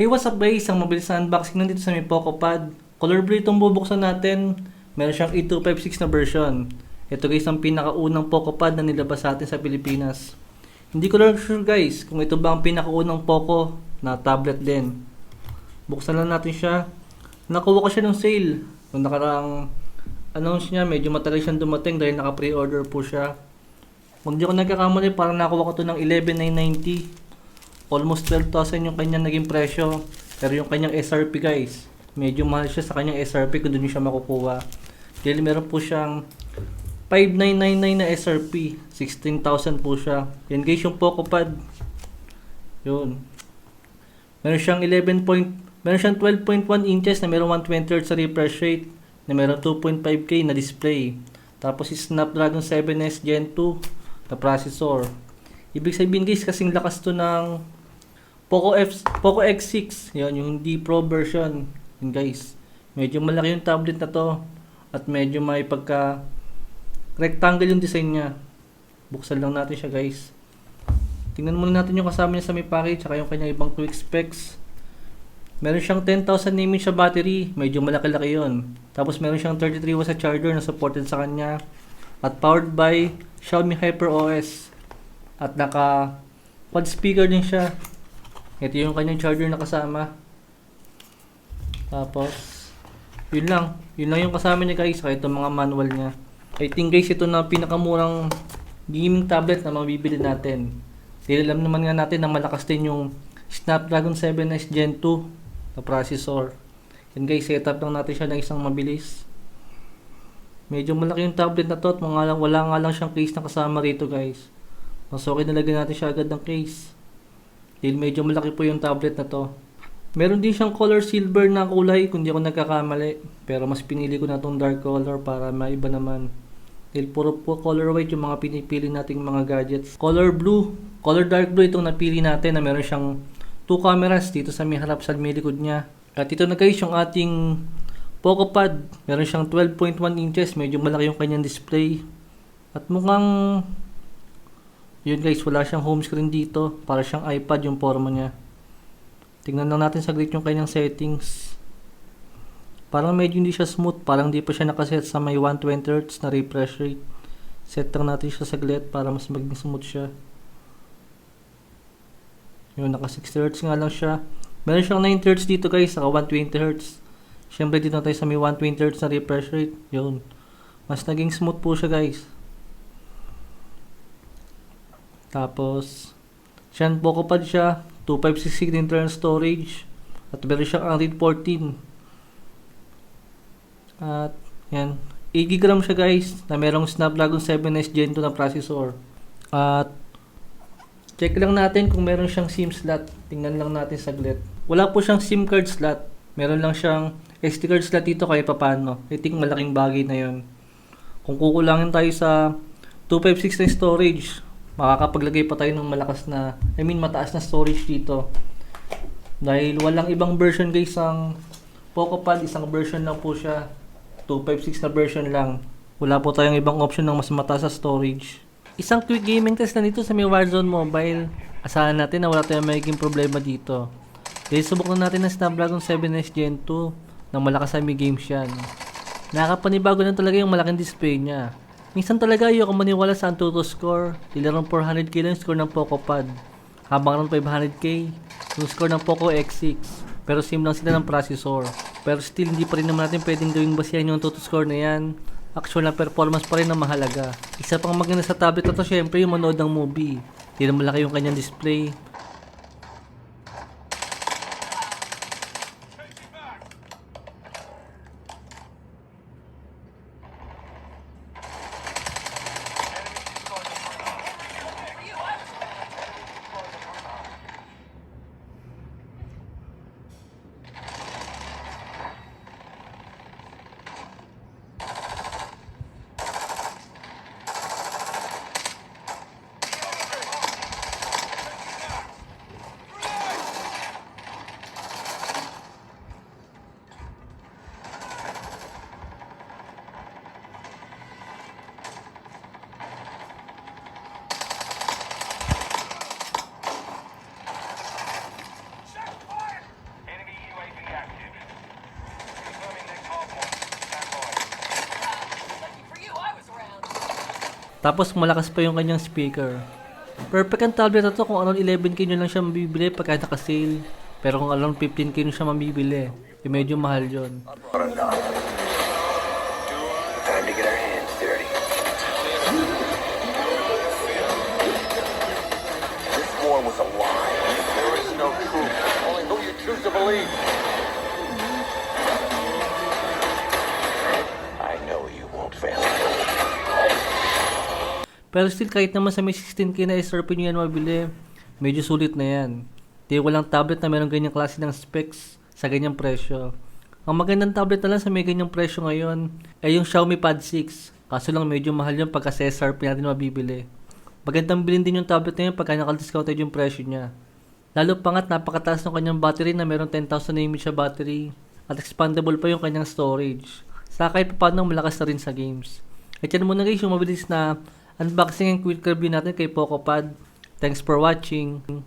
Hey, what's up guys? Ang mabilis na unboxing nandito sa may Poco Pad. Color blue itong bubuksan natin. Meron siyang 8256 na version. Ito guys ang pinakaunang Poco Pad na nilabas sa atin sa Pilipinas. Hindi ko lang sure guys kung ito ba ang pinakaunang Poco na tablet din. Buksan lang natin siya. Nakuha ko siya ng sale. Nung nakaraang announce niya, medyo matagal siyang dumating dahil naka-pre-order po siya. Kung di ako nagkakamali, parang nakuha ko to ng 11,990. Almost 12,000 yung kanyang naging presyo. Pero yung kanyang SRP guys, medyo mahal siya sa kanyang SRP kung doon siya makukuha. Dahil meron po siyang 5,999 na SRP. 16,000 po siya. Yan guys yung Poco Pad. Yun. Meron siyang 11 point, meron siyang 12.1 inches na meron 120 Hz sa refresh rate na meron 2.5K na display. Tapos si Snapdragon 7S Gen 2 na processor. Ibig sabihin guys, kasing lakas to ng Poco F Poco X6, yun yung D Pro version. Guys. Medyo malaki yung tablet na to at medyo may pagka rectangle yung design niya. Buksan lang natin siya guys. Tingnan muna natin yung kasama niya sa may package saka yung kanyang ibang quick specs. Meron siyang 10,000 mAh siya battery, medyo malaki-laki yun. Tapos meron siyang 33 watts sa charger na supported sa kanya. At powered by Xiaomi HyperOS. At naka quad speaker din siya. Ito yung kanyang charger na kasama. Tapos, yun lang. Yun lang yung kasama niya guys. Kaya itong mga manual niya. I think guys, ito na pinakamurang gaming tablet na mabibili natin. Dahil naman nga natin na malakas din yung Snapdragon 7S Gen 2 na processor. Yan guys, setup lang natin siya ng isang mabilis. Medyo malaki yung tablet na to at mga, wala nga lang siyang case na kasama rito guys. Mas okay na lagyan natin siya agad ng case. Dahil medyo malaki po yung tablet na to. Meron din siyang color silver na kulay kung di ako nagkakamali. Pero mas pinili ko na tong dark color para maiba naman. Dahil puro po color white yung mga pinipili nating mga gadgets. Color blue, color dark blue itong napili natin na meron siyang two cameras dito sa may harap sa may likod niya. At ito na guys yung ating Poco Pad. Meron siyang 12.1 inches, medyo malaki yung kanyang display. At mukhang yun guys, wala siyang home screen dito. Para siyang iPad yung forma niya. Tingnan lang natin saglit yung kanyang settings. Parang medyo hindi siya smooth. Parang hindi pa siya nakaset sa may 120 Hz na refresh rate. Set lang natin siya saglit para mas maging smooth siya. Yun, naka 60 Hz nga lang siya. Meron siyang 90 Hz dito guys, saka 120 Hz. Siyempre dito tayo sa may 120 Hz na refresh rate. Yun. Mas naging smooth po siya guys. Tapos, siyan Poco Pad siya. 2566 internal storage. At meron siyang Android 14. At, yan. 8 GB siya guys, na merong Snapdragon 7S Gen 2 na processor. At, check lang natin kung meron siyang SIM slot. Tingnan lang natin saglit. Wala po siyang SIM card slot. Meron lang siyang SD card slot dito kahit papano. I think malaking bagay na yon. Kung kukulangin tayo sa 256 na storage, makakapaglagay pa tayo ng malakas na, I mean mataas na storage dito. Dahil walang ibang version guys ang Poco Pad, isang version lang po siya. 256 na version lang. Wala po tayong ibang option ng mas mataas na storage. Isang quick gaming test na dito sa may Warzone Mobile. Asahan natin na wala tayong magiging problema dito. Dahil subok na natin ng Snapdragon 7S Gen 2 na malakas sa may games yan. Nakakapanibago na talaga yung malaking display niya. Minsan talaga ayoko maniwala sa Antutu score. Ilarong 400k lang score ng Poco Pad. Habang around 500k yung score ng Poco X6. Pero same lang sila ng processor. Pero still hindi pa rin naman natin pwedeng gawing basihan yung Antutu score na yan. Actual na performance pa rin ang mahalaga. Isa pang maganda sa tablet na to syempre yung manood ng movie. Hindi na malaki yung kanyang display. Tapos malakas pa yung kanyang speaker. Perfect ang tablet na to kung around 11k nyo lang siya mabibili pagka naka-sale. Pero kung around 15k nyo siya mabibili, eh medyo mahal war was a lie. There is no truth. Only who you choose to believe. Pero still kahit naman sa may 16k na SRP nyo yan mabili, medyo sulit na yan. Di walang tablet na meron ganyang klase ng specs sa ganyang presyo. Ang magandang tablet na lang sa may ganyang presyo ngayon ay yung Xiaomi Pad 6. Kaso lang medyo mahal yun pagka sa SRP natin mabibili. Magandang bilhin din yung tablet na yun pagka nakadiscounted yung presyo niya. Lalo pangat napakataas ng kanyang battery na meron 10,000 mAh siya battery at expandable pa yung kanyang storage. Sa kahit pa paano malakas na rin sa games. At yan muna guys yung mabilis na unboxing and quick review natin kay PocoPad. Thanks for watching.